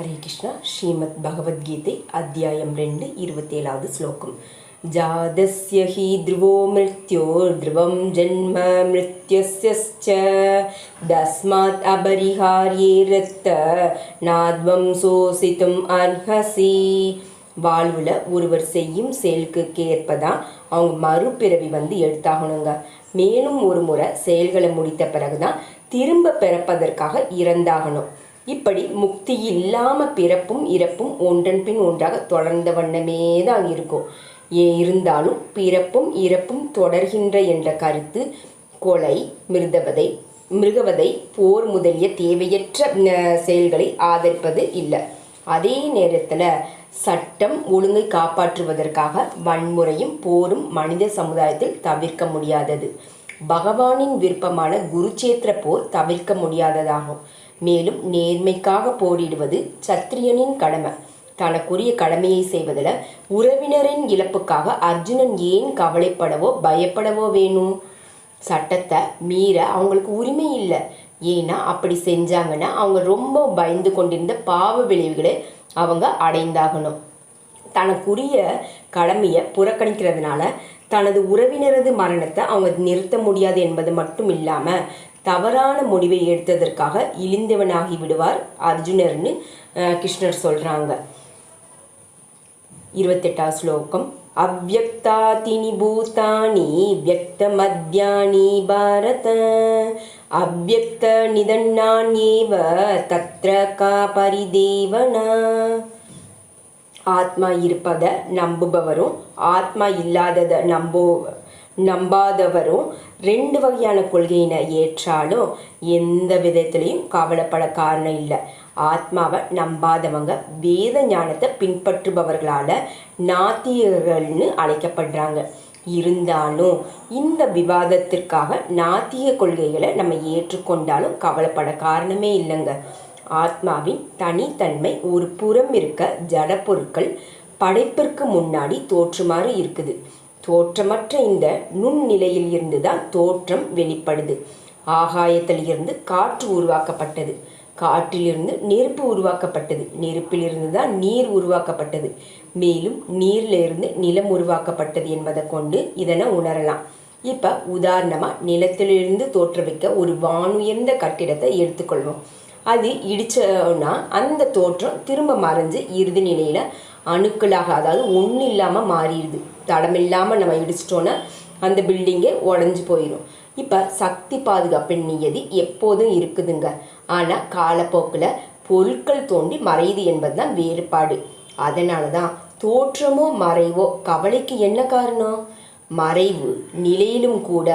ஹரே கிருஷ்ணா ஸ்ரீமத் பகவத்கீதை அத்தியாயம் ரெண்டு இருபத்தேழாவது ஸ்லோகம். ஜாதஸ்ய ஹி த்ருவோ மிருத்யோ த்ருவம் ஜன்ம மிருத்யஸ்ய தஸ்மாத் அபரிஹாரியே ரத்த நாத்வம் சோசித்தும் அர்ஹசி. வாழ்வில் ஒருவர் செய்யும் செயலுக்கு ஏற்பதான் அவங்க மறுபிறவி வந்து எடுத்தாகணுங்க மேலும் ஒரு முறை செயல்களை முடித்த பிறகுதான் திரும்ப பிறப்பதற்காக இறந்தாகணும். இப்படி முக்தி இல்லாமல் பிறப்பும் இறப்பும் ஒன்றன் பின் ஒன்றாக தொடர்ந்த வண்ணமே தான் இருக்கும். ஏ இருந்தாலும் பிறப்பும் இறப்பும் தொடர்கின்ற என்ற கருத்து கொலை மிருதவதை மிருகவதை போர் முதலிய தேவையற்ற அஹ், செயல்களை ஆதரிப்பது இல்லை. அதே நேரத்தில் சட்டம் ஒழுங்கை காப்பாற்றுவதற்காக வன்முறையும் போரும் மனித சமுதாயத்தில் தவிர்க்க முடியாதது. பகவானின் விருப்பமான குருச்சேத்திர போர் தவிர்க்க முடியாததாகும். மேலும் நேர்மைக்காக போரிடுவது சத்திரியனின் கடமை. தனக்குரிய கடமையை செய்வதில் உறவினரின் இழப்புக்காக அர்ஜுனன் ஏன் கவலைப்படவோ பயப்படவோ வேணும்? சட்டத்தை மீற அவங்களுக்கு உரிமை இல்லை. ஏன்னா அப்படி செஞ்சாங்கன்னா அவங்க ரொம்ப பயந்து கொண்டிருந்த பாவ விளைவுகளை அவங்க அடைந்தாகணும். தனக்குரிய கடமையை புறக்கணிக்கிறதுனால தனது உறவினரது மரணத்தை அவங்க நிறுத்த முடியாது என்பது மட்டும் இல்லாமல் தவறான முடிவை எடுத்ததற்காக இழிந்தவனாகி விடுவார் அர்ஜுனர்னு கிருஷ்ணர் சொல்கிறாங்க இருபத்தெட்டாவது ஸ்லோகம். அவ்வக்தாதினி பூதானி வியக்தமத்யானி பாரத. அவ்வக்த நிதன்னான்யேவ தத்ர கா பரிதேவனா. ஆத்மா இருப்பதை நம்புபவரும் ஆத்மா இல்லாததை நம்போ நம்பாதவரும் ரெண்டு வகையான கொள்கையினை ஏற்றாலும் எந்த விதத்துலேயும் கவலைப்பட காரணம் இல்லை. ஆத்மாவை நம்பாதவங்க வேத ஞானத்தை பின்பற்றுபவர்களால் நாத்தியர்கள்னு அழைக்கப்படுறாங்க. இருந்தாலும் இந்த விவாதத்திற்காக நாத்திய கொள்கைகளை நம்ம ஏற்றுக்கொண்டாலும் கவலைப்பட காரணமே இல்லைங்க. ஆத்மாவின் தனித்தன்மை ஒரு புறம் இருக்க ஜட பொருட்கள் படைப்பிற்கு முன்னாடி தோற்றுமாறு இருக்குது. தோற்றமற்ற இந்த நுண்ணிலையில் இருந்து தான் தோற்றம் வெளிப்படுது. ஆகாயத்தில் இருந்து காற்று உருவாக்கப்பட்டது. காற்றிலிருந்து நெருப்பு உருவாக்கப்பட்டது. நெருப்பிலிருந்து தான் நீர் உருவாக்கப்பட்டது. மேலும் நீரிலிருந்து நிலம் உருவாக்கப்பட்டது என்பதை கொண்டு இதனை உணரலாம். இப்போ உதாரணமாக நிலத்திலிருந்து தோற்றுவிக்க ஒரு வானுயர்ந்த கட்டிடத்தை எடுத்துக்கொள்வோம். அது இடிச்சோன்னா அந்த தோற்றம் திரும்ப மறைஞ்சு இறுதி நிலையில் அணுக்களாக அதாவது ஒன்றும் இல்லாமல் மாறிடுது. தடமில்லாமல் நம்ம இடிச்சிட்டோன்னா அந்த பில்டிங்கே உடஞ்சி போயிடும் இப்போ சக்தி பாதுகாப்பின் நியதி எப்போதும் இருக்குதுங்க. ஆனால் காலப்போக்கில் பொருட்கள் தோண்டி மறையுது என்பது தான் வேறுபாடு. அதனால தான் தோற்றமோ மறைவோ கவலைக்கு என்ன காரணம்? மறைவு. நிலையிலும் கூட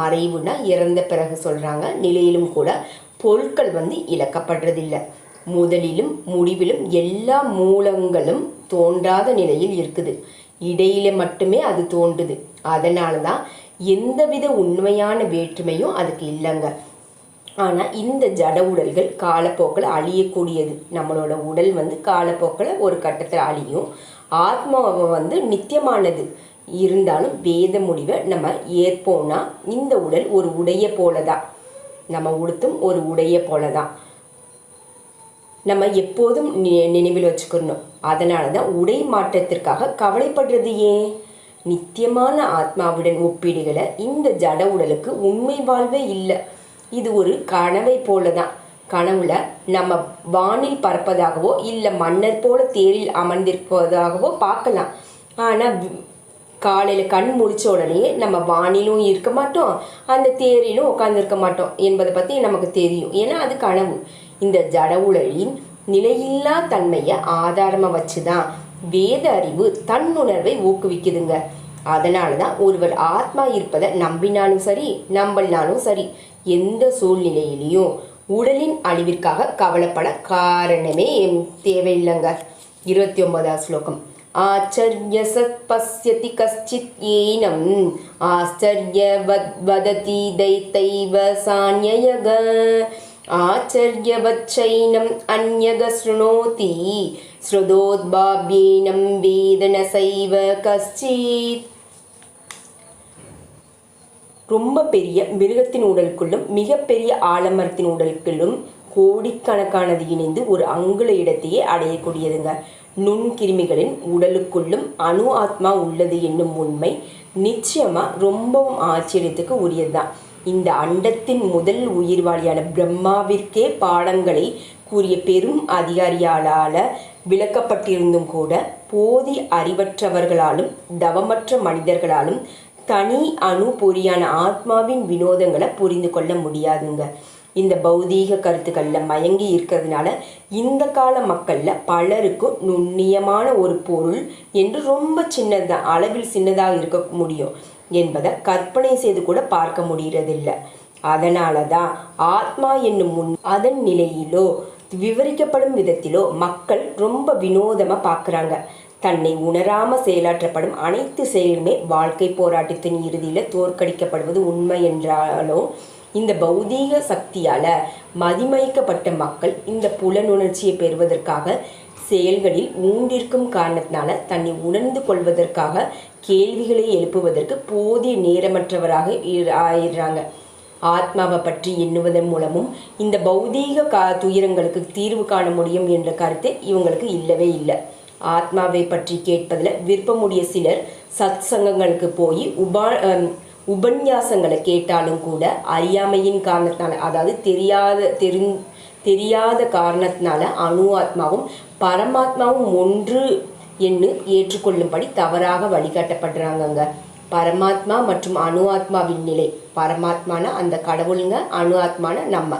மறைவுனா இறந்த பிறகு சொல்கிறாங்க நிலையிலும் கூட பொருட்கள் வந்து இழக்கப்படுறதில்லை. முதலிலும் முடிவிலும் எல்லா மூலங்களும் தோன்றாத நிலையில் இருக்குது. இடையில மட்டுமே அது தோன்றுது. அதனால தான் எந்தவித உண்மையான வேற்றுமையும் அதுக்கு இல்லைங்க. ஆனால் இந்த ஜட உடல்கள் காலப்போக்கில் அழியக்கூடியது. நம்மளோட உடல் வந்து காலப்போக்கில் ஒரு கட்டத்தில் அழியும். ஆத்மா வந்து நித்தியமானது. இருந்தாலும் வேத முடிவை நம்ம ஏற்போம்னா இந்த உடல் ஒரு உடைய போல தான் நம்ம உடுத்தும் ஒரு உடைய போல தான் நம்ம எப்போதும் நி- நினைவில் வச்சுக்கணும். அதனால தான் உடை மாற்றத்திற்காக கவலைப்படுறது ஏன்? நித்தியமான ஆத்மாவுடன் ஒப்பிடுகளை இந்த ஜட உடலுக்கு உண்மை வாழ்வே இல்லை. இது ஒரு கனவை போல தான் கனவுல நம்ம வானில் பறப்பதாகவோ இல்லை மன்னர் போல தேரில் அமர்ந்திருப்பதாகவோ பார்க்கலாம். ஆனால் காலையில் கண் முழிச்ச உடனே நம்ம வானிலும் இருக்க மாட்டோம் அந்த தேரிலும் உட்காந்துருக்க மாட்டோம் என்பதை பற்றி நமக்கு தெரியும். ஏன்னா அது கனவு. இந்த ஜட உடலின் நிலையில்லா தன்மையை ஆதாரமாக வச்சு தான் வேத அறிவு தன்னுணர்வை ஊக்குவிக்குதுங்க. அதனால தான் ஒருவர் ஆத்மா இருப்பதை நம்பினாலும் சரி நம்பலனாலும் சரி எந்த சூழ்நிலையிலையும் உடலின் அழிவிற்காக கவலைப்பட காரணமே தேவையில்லைங்க. இருபத்தி ஒன்பதாவது ஸ்லோகம். ஆச்சரிய சத் பசியதி கஷ்டித் ஏனம் ஆச்சரியவத் வததி தைத்தைவ சான்யயக ஆச்சரியவச்சைனம் அந்யக ஸ்ருணோதி ஸ்ருதோத்பாப்யேனம் வேதன சைவ கஷ்டித் ரொம்ப பெரிய மிருகத்தின் உடலுக்குள்ளும் மிகப்பெரிய ஆலமரத்தின் உடலுக்குள்ளும் கோடிக்கணக்கானது இணைந்து ஒரு அங்குல இடத்தையே அடையக்கூடியதுங்க. நுண்கிருமிகளின் உடலுக்குள்ளும் அணு ஆத்மா உள்ளது என்னும் உண்மை நிச்சயமா ரொம்பவும் ஆச்சரியத்துக்கு உரியதுதான். இந்த அண்டத்தின் முதல் உயிர்வாளியான பிரம்மாவிற்கே பாடங்களை கூறிய பெரும் அதிகாரியாலால விளக்கப்பட்டிருந்தும் கூட போதி அறிவற்றவர்களாலும் தவமற்ற மனிதர்களாலும் தனி அணு பொறியான ஆத்மாவின் வினோதங்களை புரிந்து கொள்ள முடியாதுங்க. இந்த பௌதீக கருத்துக்களில் மயங்கி இருக்கிறதுனால இந்த கால மக்களில் பலருக்கும் நுண்ணியமான ஒரு பொருள் என்று ரொம்ப சின்னதாக அளவில் சின்னதாக இருக்க முடியும் என்பதை கற்பனை செய்து கூட பார்க்க முடிகிறதில்லை அதனால தான் ஆத்மா என்னும் முன் அதன் நிலையிலோ விவரிக்கப்படும் விதத்திலோ மக்கள் ரொம்ப வினோதமாக பார்க்குறாங்க. தன்னை உணராம செயலாற்றப்படும் அனைத்து செயலுமே வாழ்க்கை போராட்டத்தின் இறுதியில் தோற்கடிக்கப்படுவது உண்மை என்றாலும் இந்த பௌதீக சக்தியால மதிமயக்கப்பட்ட மக்கள் இந்த புலனுணர்ச்சியை பெறுவதற்காக செயல்களில் ஊண்டிருக்கும் காரணத்தினால தன்னை உணர்ந்து கொள்வதற்காக கேள்விகளை எழுப்புவதற்கு போதிய நேரமற்றவராக இரு- ஆயிடுறாங்க. ஆத்மாவை பற்றி எண்ணுவதன் மூலமும் இந்த பௌதீக கா துயரங்களுக்கு தீர்வு காண முடியும் என்ற கருத்து இவங்களுக்கு இல்லவே இல்லை. ஆத்மாவை பற்றி கேட்பதில் விருப்பமுடைய சிலர் சத் சங்கங்களுக்கு போய் உபா உபன்யாசங்களை கேட்டாலும் கூட அறியாமையின் காரணத்தினால அதாவது தெரியாத தெரி தெரியாத காரணத்தினால அணு ஆத்மாவும் பரமாத்மாவும் ஒன்று என்று ஏற்றுக்கொள்ளும்படி தவறாக வழிகாட்டப்படுறாங்கங்க. பரமாத்மா மற்றும் அணு ஆத்மாவின் நிலை. பரமாத்மான அந்த கடவுளுங்க அணு ஆத்மான நம்ம.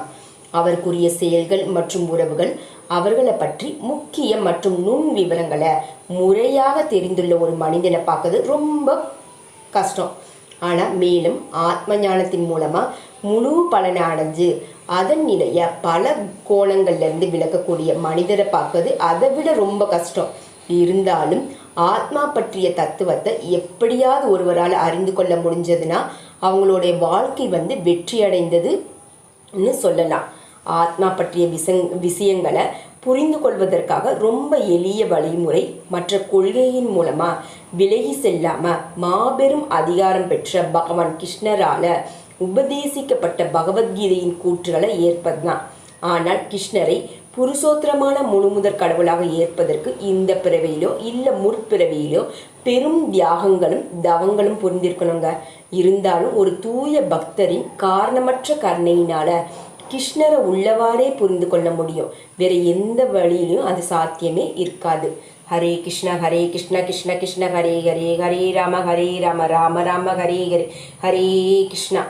அவருக்குரிய செயல்கள் மற்றும் உறவுகள் அவர்களை பற்றி முக்கிய மற்றும் நுண் விவரங்களை முறையாக தெரிந்துள்ள ஒரு மனிதனை பார்க்கறது ரொம்ப கஷ்டம். ஆனால் மேலும் ஆத்ம ஞானத்தின் மூலமாக முழு பலனை அடைஞ்சு அதன் நிலையை பல கோணங்கள்லேருந்து விளக்கக்கூடிய மனிதரை பார்க்கறது அதை விட ரொம்ப கஷ்டம். இருந்தாலும் ஆத்மா பற்றிய தத்துவத்தை எப்படியாவது ஒருவரால் அறிந்து கொள்ள முடிஞ்சதுன்னா அவங்களுடைய வாழ்க்கை வந்து வெற்றி அடைந்ததுன்னு சொல்லலாம். ஆத்மா பற்றிய விஷங் விஷயங்களை புரிந்து கொள்வதற்காக ரொம்ப எளிய வழிமுறை மற்ற கொள்கையின் மூலமா விலகி செல்லாம மாபெரும் அதிகாரம் பெற்ற பகவான் கிருஷ்ணரால உபதேசிக்கப்பட்ட பகவத்கீதையின் கூற்றுகளை ஏற்பதுதான். ஆனால் கிருஷ்ணரை புருஷோத்திரமான முழுமுதற் கடவுளாக ஏற்பதற்கு இந்த பிறவியிலோ இல்லை முற்பிறவியிலோ பெரும் தியாகங்களும் தவங்களும் புரிந்திருக்கணுங்க. இருந்தாலும் ஒரு தூய பக்தரின் காரணமற்ற கருணையினால கிருஷ்ணரை உள்ளவாறே புரிந்து கொள்ள முடியும். வேற எந்த வழியிலும் அது சாத்தியமே இருக்காது. ஹரே கிருஷ்ண ஹரே கிருஷ்ண கிருஷ்ண கிருஷ்ண ஹரே ஹரே ஹரே ராம ஹரே ராம ராம ராம ஹரே ஹரே. ஹரே கிருஷ்ணா.